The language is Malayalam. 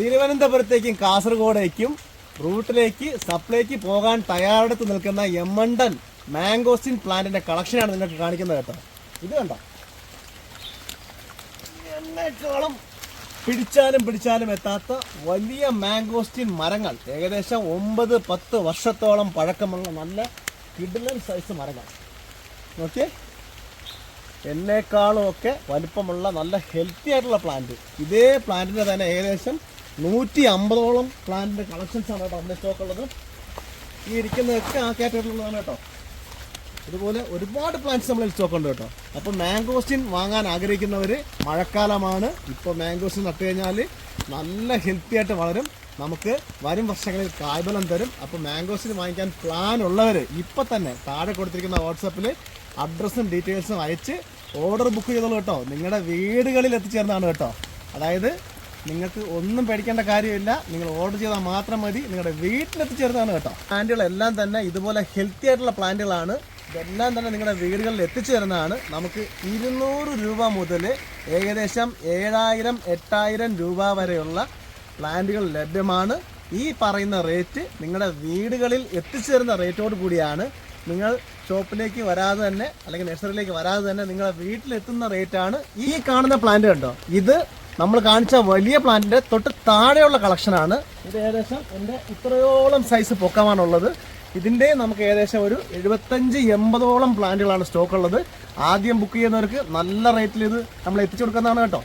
തിരുവനന്തപുരത്തേക്കും കാസർഗോഡേക്കും റൂട്ടിലേക്ക് സപ്ലൈക്ക് പോകാൻ തയ്യാറെടുത്ത് നിൽക്കുന്ന എമ്മണ്ടൻ മാംഗോസ്റ്റിൻ പ്ലാന്റിന്റെ കളക്ഷനാണ് നിങ്ങൾക്ക് കാണിക്കുന്നത് കേട്ടോ. ഇത് കണ്ടോ? എന്നെക്കാളും പിടിച്ചാലും പിടിച്ചാലും എത്താത്ത വലിയ മാംഗോസ്റ്റിൻ മരങ്ങൾ. ഏകദേശം ഒമ്പത് പത്ത് വർഷത്തോളം പഴക്കമുള്ള നല്ല കിഡിലൻ സൈസ് മരങ്ങൾ. ഓക്കെ എന്നെക്കാളും ഒക്കെ വലിപ്പമുള്ള നല്ല ഹെൽത്തി ആയിട്ടുള്ള പ്ലാന്റ് ഇതേ പ്ലാന്റിന് തന്നെ ഏകദേശം നൂറ്റി അമ്പതോളം പ്ലാന്റിന്റെ കളക്ഷൻസ് ആണ് കേട്ടോ നമ്മുടെ സ്റ്റോക്ക് ഉള്ളത്. ഈ ഇരിക്കുന്നതൊക്കെ ആ കാറ്റഗറിയിലുള്ളതാണ് കേട്ടോ. ഇതുപോലെ ഒരുപാട് പ്ലാന്റ്സ് നമ്മൾ സ്റ്റോക്ക് ഉണ്ട് കേട്ടോ. അപ്പോൾ മാംഗോസ്റ്റിൻ വാങ്ങാൻ ആഗ്രഹിക്കുന്നവർ മഴക്കാലമാണ്. ഇപ്പോൾ മാംഗോസ്റ്റിൻ നട്ടു കഴിഞ്ഞാൽ നല്ല ഹെൽത്തി ആയിട്ട് വളരും. നമുക്ക് വരും വർഷങ്ങളിൽ കായ്ബലം തരും. അപ്പോൾ മാംഗോസ്റ്റിൻ വാങ്ങിക്കാൻ പ്ലാൻ ഉള്ളവർ ഇപ്പം തന്നെ താഴെ കൊടുത്തിരിക്കുന്ന വാട്സപ്പിൽ അഡ്രസ്സും ഡീറ്റെയിൽസും അയച്ച് ഓർഡർ ബുക്ക് ചെയ്തോളൂ കേട്ടോ. നിങ്ങളുടെ വീടുകളിൽ എത്തിച്ചേർന്നതാണ് കേട്ടോ. അതായത് നിങ്ങൾക്ക് ഒന്നും പേടിക്കേണ്ട കാര്യമില്ല. നിങ്ങൾ ഓർഡർ ചെയ്താൽ മാത്രം മതി. നിങ്ങളുടെ വീട്ടിലെത്തിച്ചേർന്നാണ് കേട്ടോ. പ്ലാന്റുകളെല്ലാം തന്നെ ഇതുപോലെ ഹെൽത്തി ആയിട്ടുള്ള പ്ലാന്റുകളാണ്. ഇതെല്ലാം തന്നെ നിങ്ങളുടെ വീടുകളിൽ എത്തിച്ചു തരുന്നതാണ് നമുക്ക് ഇരുന്നൂറ് രൂപ മുതൽ ഏകദേശം ഏഴായിരം എട്ടായിരം രൂപ വരെയുള്ള പ്ലാന്റുകൾ ലഭ്യമാണ്. ഈ പറയുന്ന റേറ്റ് നിങ്ങളുടെ വീടുകളിൽ എത്തിച്ചു തരുന്ന റേറ്റോട് കൂടിയാണ്. നിങ്ങൾ ഷോപ്പിലേക്ക് വരാതെ തന്നെ അല്ലെങ്കിൽ നഴ്സറിയിലേക്ക് വരാതെ തന്നെ നിങ്ങളുടെ വീട്ടിലെത്തുന്ന റേറ്റാണ് ഈ കാണുന്ന പ്ലാന്റ് കണ്ടോ? ഇത് നമ്മൾ കാണിച്ച വലിയ പ്ലാന്റിന്റെ തൊട്ട് താഴെയുള്ള കളക്ഷനാണ് ഇത് ഏകദേശം എന്റെ ഇത്രയോളം സൈസ് പൊക്കമാണുള്ളത് ഇതിന്റെ നമുക്ക് ഏകദേശം ഒരു എഴുപത്തഞ്ച് എൺപതോളം പ്ലാന്റുകളാണ് സ്റ്റോക്ക് ഉള്ളത്. ആദ്യം ബുക്ക് ചെയ്യുന്നവർക്ക് നല്ല റേറ്റിൽ ഇത് നമ്മൾ എത്തിച്ചു കൊടുക്കുന്നതാണ് കേട്ടോ.